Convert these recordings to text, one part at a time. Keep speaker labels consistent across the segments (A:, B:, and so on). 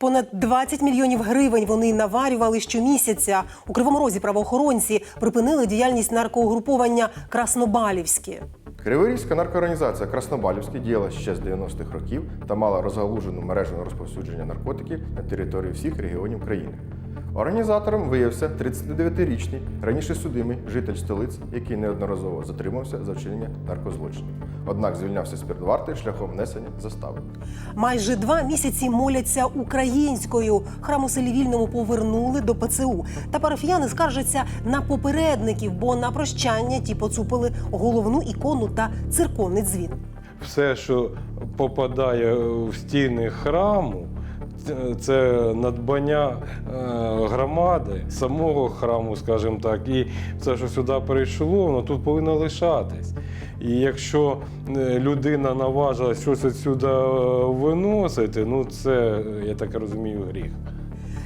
A: Понад 20 мільйонів гривень вони наварювали щомісяця. У Кривому Розі правоохоронці припинили діяльність наркоугруповання Краснобалівське.
B: Криворізька наркоорганізація Краснобалівське діяла ще з 90-х років та мала розгалужену мережу розповсюдження наркотиків на території всіх регіонів країни. Організатором виявився 39-річний раніше судимий житель столиці, який неодноразово затримався за вчинення наркозлочинів. Однак звільнявся з під варти шляхом внесення застави.
A: Майже два місяці моляться українською. Храм у селі Вільному повернули до ПЦУ. Та парафіяни скаржаться на попередників, бо на прощання ті поцупили головну ікону та церковний дзвін.
C: все, що попадає в стіни храму, це- надбання е, громади, самого храму, скажімо так, і все, що сюди прийшло, воно тут повинно лишатись. І якщо е, людина наважилась щось відсюди е, виносити, ну це, я так розумію, гріх.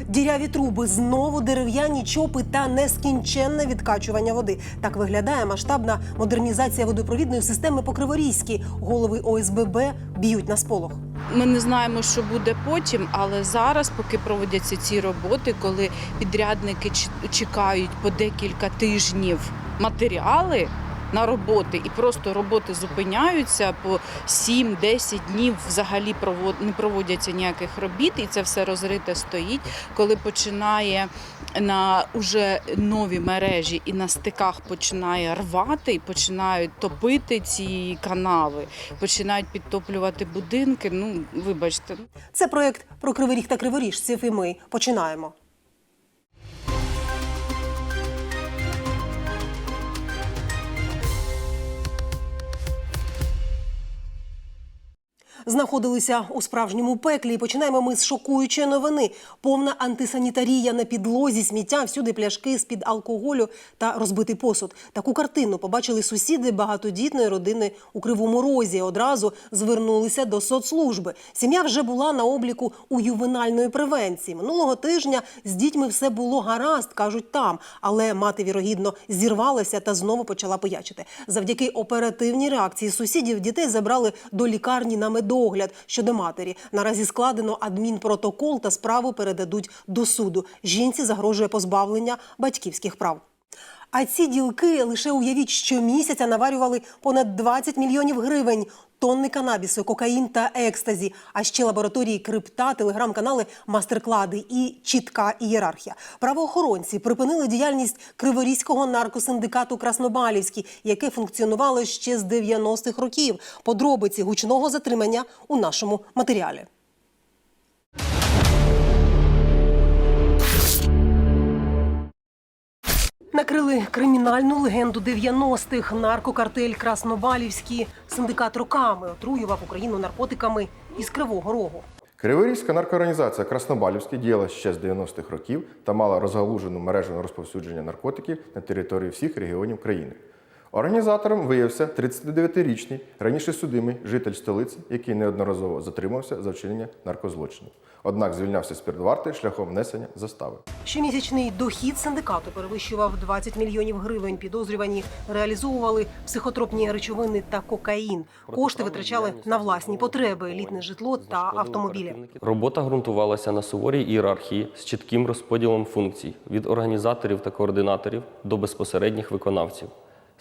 A: Діряві труби, знову дерев'яні чопи та нескінченне відкачування води. Так виглядає масштабна модернізація водопровідної системи по Криворізькій. Голови ОСББ б'ють на сполох.
D: Ми не знаємо, що буде потім, але зараз, поки проводяться ці роботи, коли підрядники чекають по декілька тижнів матеріали на роботи, і просто роботи зупиняються по 7-10 днів взагалі не проводяться ніяких робіт, і це все розрите стоїть. Коли починає на уже нові мережі і на стиках починає рвати і починають топити ці канави, починають підтоплювати будинки. Ну, вибачте,
A: Це проект про Кривий Ріг та Криворіжців. І ми починаємо. Знаходилися у справжньому пеклі. І починаємо ми з шокуючої новини. Повна антисанітарія на підлозі, сміття, всюди пляшки з-під алкоголю та розбитий посуд. Таку картину побачили сусіди багатодітної родини у Кривому Розі. Одразу звернулися до соцслужби. Сім'я вже була на обліку у ювенальної превенції. Минулого тижня з дітьми все було гаразд, кажуть там. Але мати вірогідно зірвалася та знову почала пиячити. Завдяки оперативній реакції сусідів дітей забрали до лікарні на медогляд щодо матері. Наразі складено адмінпротокол та справу передадуть до суду. Жінці загрожує позбавлення батьківських прав. А ці ділки лише уявіть, що місяця наварювали понад 20 мільйонів гривень. Тонни канабісу, кокаїн та екстазі, а ще лабораторії крипта, телеграм-канали, мастер-клади і чітка ієрархія. Правоохоронці припинили діяльність Криворізького наркосиндикату Краснобалівський, яке функціонувало ще з 90-х років. Подробиці гучного затримання у нашому матеріалі. Накрили кримінальну легенду 90-х. Наркокартель Краснобалівський синдикат роками отруював Україну наркотиками із Кривого Рогу.
B: Криворізька наркоорганізація Краснобалівський діяла ще з 90-х років та мала розгалужену мережу розповсюдження наркотиків на території всіх регіонів країни. Організатором виявився 39-річний раніше судимий житель столиці, який неодноразово затримався за вчинення наркозлочинів. Однак звільнявся з під варти шляхом внесення застави.
A: Щомісячний дохід синдикату перевищував 20 мільйонів гривень. Підозрювані реалізовували психотропні речовини та кокаїн. Кошти витрачали на власні потреби, елітне житло та автомобілі.
E: Робота ґрунтувалася на суворій ієрархії з чітким розподілом функцій від організаторів та координаторів до безпосередніх виконавців.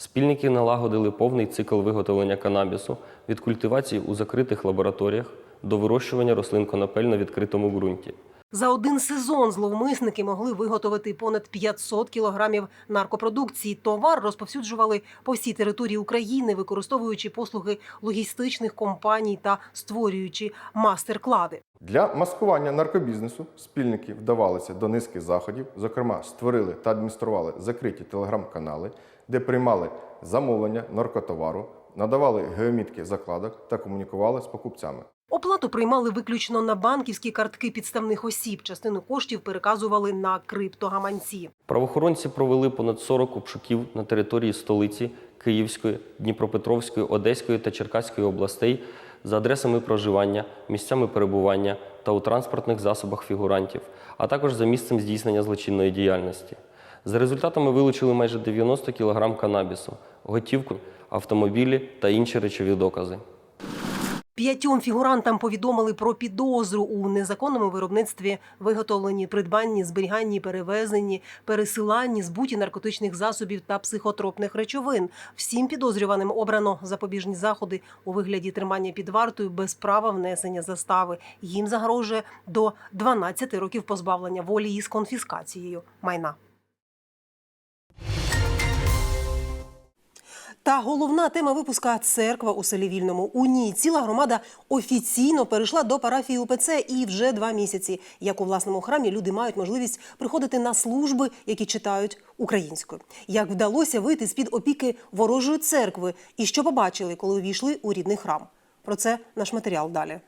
E: Спільники налагодили повний цикл виготовлення канабісу від культивації у закритих лабораторіях до вирощування рослин конопель на відкритому ґрунті.
A: За один сезон зловмисники могли виготовити понад 500 кілограмів наркопродукції. Товар розповсюджували по всій території України, використовуючи послуги логістичних компаній та створюючи мастер-клади.
B: Для маскування наркобізнесу спільники вдавалися до низки заходів, зокрема, створили та адміністрували закриті телеграм-канали, де приймали замовлення наркотовару, надавали геомітки закладок та комунікували з покупцями.
A: Оплату приймали виключно на банківські картки підставних осіб. Частину коштів переказували на криптогаманці.
E: Правоохоронці провели понад 40 обшуків на території столиці Київської, Дніпропетровської, Одеської та Черкаської областей за адресами проживання, місцями перебування та у транспортних засобах фігурантів, а також за місцем здійснення злочинної діяльності. За результатами вилучили майже 90 кг канабісу, готівку, автомобілі та інші речові докази.
A: П'ятьом фігурантам повідомили про підозру у незаконному виробництві, виготовленні, придбанні, зберіганні, перевезенні, пересиланні, збуті наркотичних засобів та психотропних речовин. Всім підозрюваним обрано запобіжні заходи у вигляді тримання під вартою без права внесення застави. Їм загрожує до 12 років позбавлення волі із конфіскацією майна. Та головна тема випуска церква у селі Вільному. У ній ціла громада офіційно перейшла до парафії УПЦ і вже два місяці. Як у власному храмі люди мають можливість приходити на служби, які читають українською. Як вдалося вийти з під опіки ворожої церкви, і що побачили, коли увійшли у рідний храм. Про це наш матеріал далі.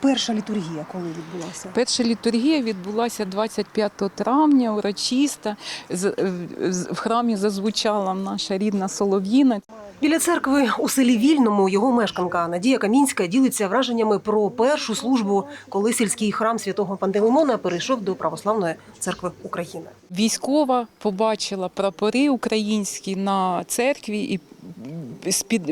A: Перша літургія, коли відбулася.
F: Перша літургія відбулася 25 травня, урочиста. З- В храмі зазвучала наша рідна солов'їна.
A: Біля церкви у селі Вільному його мешканка Надія Камінська ділиться враженнями про першу службу, коли сільський храм святого Пантелеймона перейшов до православної церкви України.
F: Військова побачила прапори українські на церкві і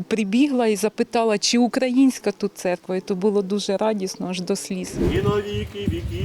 F: прибігла і запитала, чи українська тут церква. І то було дуже радісно аж до сліз.
G: і на віки віків.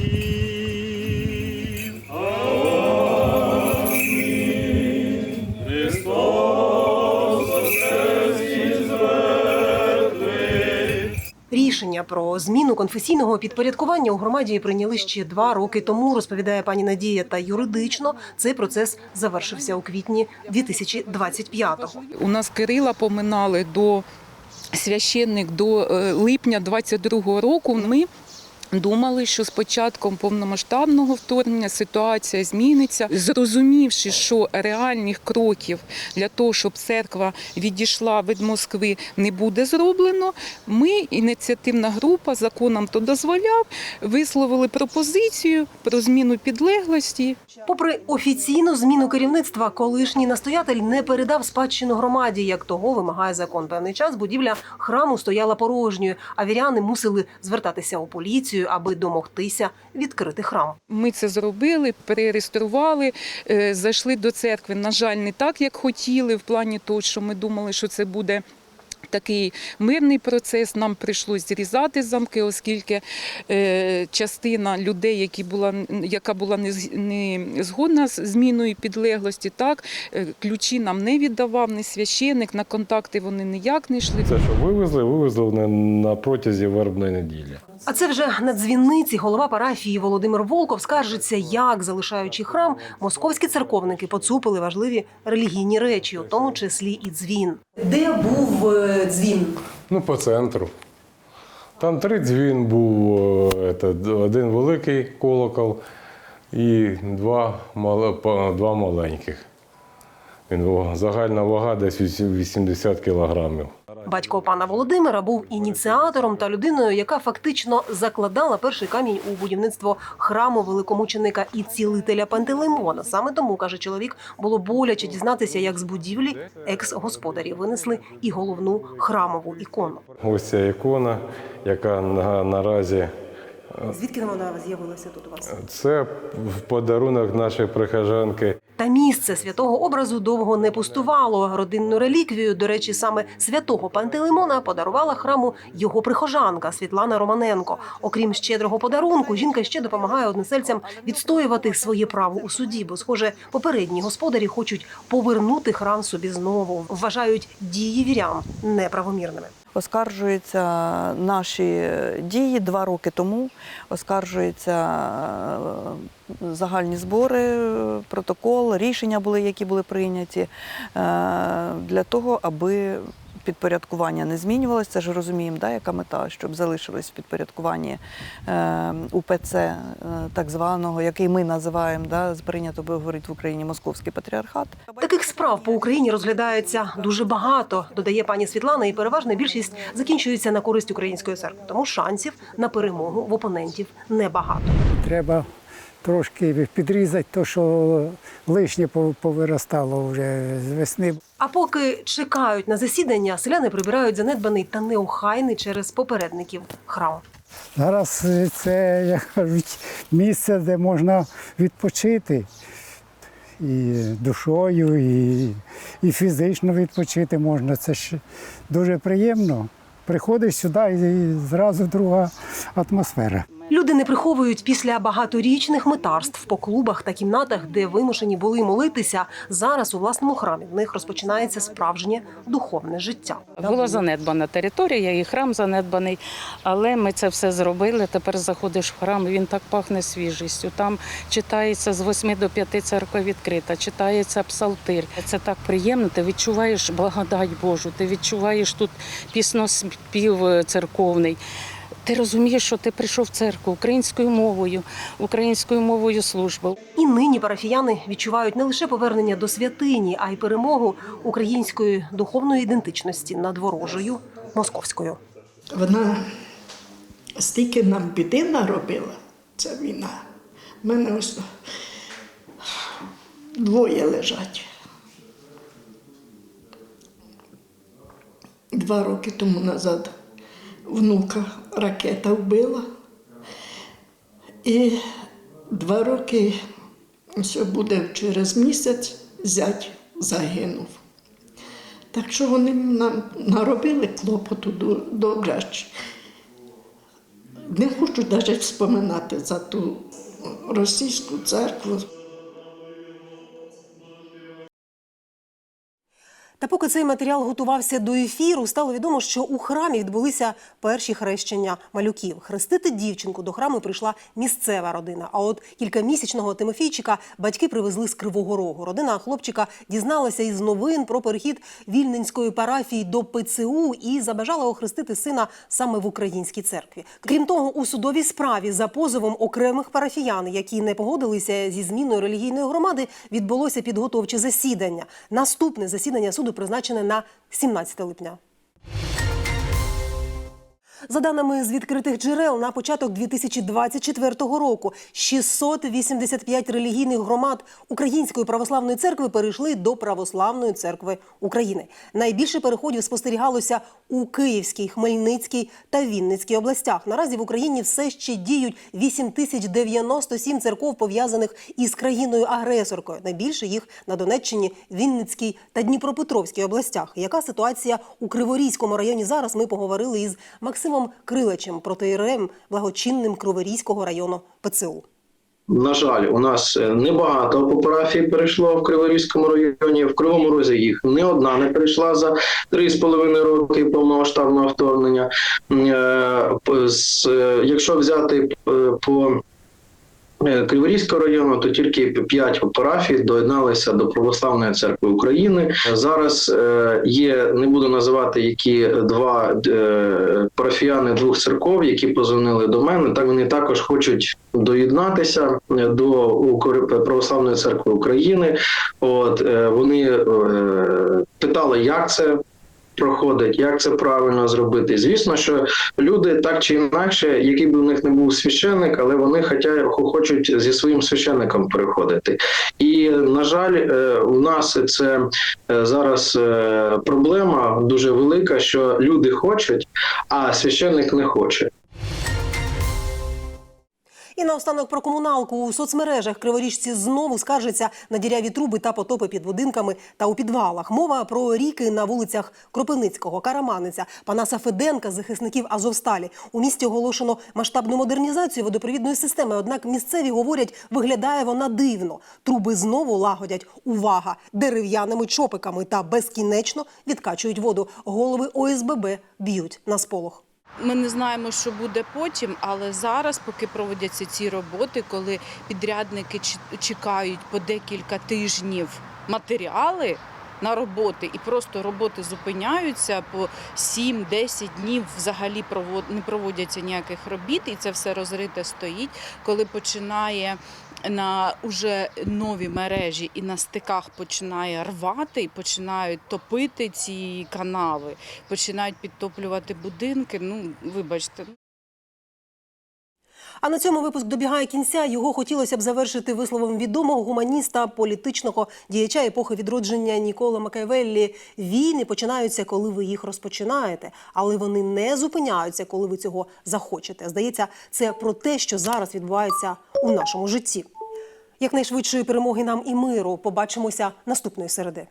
A: Рішення про зміну конфесійного підпорядкування у громаді прийняли ще два роки тому, розповідає пані Надія. Та юридично цей процес завершився у квітні 2025-го.
F: У нас Кирила поминали до священник до е, липня 22-го року. Ми Думали, що з початком повномасштабного вторгнення ситуація зміниться, зрозумівши, що реальних кроків для того, щоб церква відійшла від Москви, не буде зроблено. Ми, ініціативна група, законом то дозволяв, висловили пропозицію про зміну підлеглості.
A: Попри офіційну зміну керівництва, колишній настоятель не передав спадщину громаді, як того вимагає закон. Певний час будівля храму стояла порожньою, а віряни мусили звертатися у поліцію, аби домогтися відкрити храм.
F: Ми це зробили, перереєстрували, е, зайшли до церкви. На жаль, не так, як хотіли, в плані того, що ми думали, що це буде. Такий мирний процес нам прийшлось зрізати замки, оскільки е, частина людей, які була яка була не, згодна з зміною підлеглості, так е, ключі нам не віддавав, не священик, на контакти вони ніяк не йшли.
C: Це, що вивезли, вивезли на, на протязі вербної неділі.
A: А це вже на дзвіниці голова парафії Володимир Волков скаржиться, як залишаючи храм, московські церковники поцупили важливі релігійні речі, у тому числі і дзвін. Де був е, дзвін?
C: Ну, по центру. Там три дзвін був, е, один великий колокол і два, мал- два маленьких. Він загальна вага десь вісім- 80 кілограмів.
A: Батько пана Володимира був ініціатором та людиною, яка фактично закладала перший камінь у будівництво храму великомученика і цілителя Пантелеймона. Саме тому каже чоловік, було боляче дізнатися, як з будівлі екс-господарі винесли і головну храмову ікону.
C: Ось ця ікона, яка на, наразі
A: Звідки вона з'явилася тут у вас?
C: це в подарунок нашої прихожанки
A: Та місце святого образу довго не пустувало. Родинну реліквію, до речі, саме святого Пантелеймона подарувала храму його прихожанка Світлана Романенко. Окрім щедрого подарунку, жінка ще допомагає односельцям відстоювати своє право у суді, бо, схоже, попередні господарі хочуть повернути храм собі знову. Вважають дії вірян неправомірними.
H: Оскаржуються наші дії два роки тому. Оскаржуються е, загальні збори, протокол, рішення були, які були прийняті е, для того, аби підпорядкування не змінювалося. Це ж розуміємо, да, яка мета, щоб залишилось в підпорядкуванні е, УПЦ е, так званого, який ми називаємо, да, прийнято би говорити в Україні Московський патріархат.
A: Таких справ по Україні розглядається дуже багато, додає пані Світлана, і переважна більшість закінчується на користь української церкви. Тому шансів на перемогу в опонентів небагато.
I: Треба трошки підрізати те, що лишнє повиростало вже з весни.
A: А поки чекають на засідання, селяни прибирають занедбаний та неохайний через попередників храм.
I: Зараз е, це, як кажуть, місце, де можна відпочити і душою, і, і фізично відпочити можна. Це ж дуже приємно. приходиш сюди і зразу друга атмосфера.
A: Люди не приховують після багаторічних митарств по клубах та кімнатах, де вимушені були молитися. Зараз у власному храмі в них розпочинається справжнє духовне життя.
G: Була занедбана територія, і храм занедбаний, але ми це все зробили. Тепер заходиш в храм, він так пахне свіжістю. Там читається з 8 до 5 церква відкрита, читається псалтир. Це так приємно. Ти відчуваєш благодать Божу, ти відчуваєш тут пісноспів е, церковний. Ти розумієш, що ти прийшов в церкву українською мовою, українською мовою служби.
A: І нині парафіяни відчувають не лише повернення до святині, а й перемогу української духовної ідентичності над ворожою московською.
J: Вона стільки нам біди наробила, ця війна. У мене ось двоє лежать. Два роки тому назад внука ракета вбила. І два роки, все буде через місяць, зять загинув. Так що вони нам наробили клопоту добре. Не хочу навіть вспоминати за ту російську церкву.
A: Та поки цей матеріал готувався до ефіру, стало відомо, що у храмі відбулися перші хрещення малюків. Хрестити дівчинку до храму прийшла місцева родина. А от кількамісячного Тимофійчика батьки привезли з Кривого Рогу. Родина хлопчика дізналася із новин про перехід вільненської парафії до ПЦУ і забажала охрестити сина саме в українській церкві. Крім того, у судовій справі за позовом окремих парафіян, які не погодилися зі зміною релігійної громади, відбулося підготовче засідання. Наступне засідання суду призначене на 17 липня. За даними з відкритих джерел, на початок 2024 року 685 релігійних громад Української православної церкви перейшли до Православної церкви України. Найбільше переходів спостерігалося у Київській, Хмельницькій та Вінницькій областях. Наразі в Україні все ще діють 8097 церков, пов'язаних із країною-агресоркою. Найбільше їх на Донеччині, Вінницькій та Дніпропетровській областях. Яка ситуація у Криворізькому районі зараз? Ми поговорили із Максимом Крилачем, протиєрем благочинним Криворізького району ПЦУ.
K: На жаль, у нас е, небагато по парафії перейшло в Криворізькому районі. В Кривому Розі їх не одна не перейшла за три з половиною роки повномасштабного вторгнення. Е, е, Якщо взяти по Криворізького району, то тільки п'ять парафій доєдналися до Православної церкви України. Зараз е, є, не буду називати які два е, парафіяни двох церков, які позвонили до мене. Так вони також хочуть доєднатися е, до Православної церкви України. От е, вони е, питали, як це проходить, як це правильно зробити. Звісно, що люди так чи інакше, який би в них не був священник, але вони хоча хочуть зі своїм священником переходити. І на жаль, е, у нас це е, зараз е, проблема дуже велика, що люди хочуть, а священник не хоче.
A: І наостанок про комуналку у соцмережах криворіжці знову скаржаться на діряві труби та потопи під будинками та у підвалах. Мова про ріки на вулицях Кропивницького, Караманиця, Панаса Феденка, захисників Азовсталі. У місті оголошено масштабну модернізацію водопровідної системи. Однак місцеві говорять, виглядає вона дивно. Труби знову лагодять увага дерев'яними чопиками та безкінечно відкачують воду. Голови ОСББ б'ють на сполох.
D: Ми не знаємо, що буде потім, але зараз, поки проводяться ці роботи, коли підрядники чекають по декілька тижнів матеріали на роботи, і просто роботи зупиняються по 7-10 днів взагалі не проводяться ніяких робіт, і це все розрите стоїть, коли починає на уже нові мережі і на стиках починає рвати, і починають топити ці канави, починають підтоплювати будинки. Ну, вибачте.
A: А на цьому випуск добігає кінця. Його хотілося б завершити висловом відомого гуманіста, політичного діяча епохи відродження Нікола Макавеллі. Війни починаються, коли ви їх розпочинаєте, але вони не зупиняються, коли ви цього захочете. Здається, це про те, що зараз відбувається у нашому житті. Якнайшвидшої перемоги нам і миру. Побачимося наступної середи.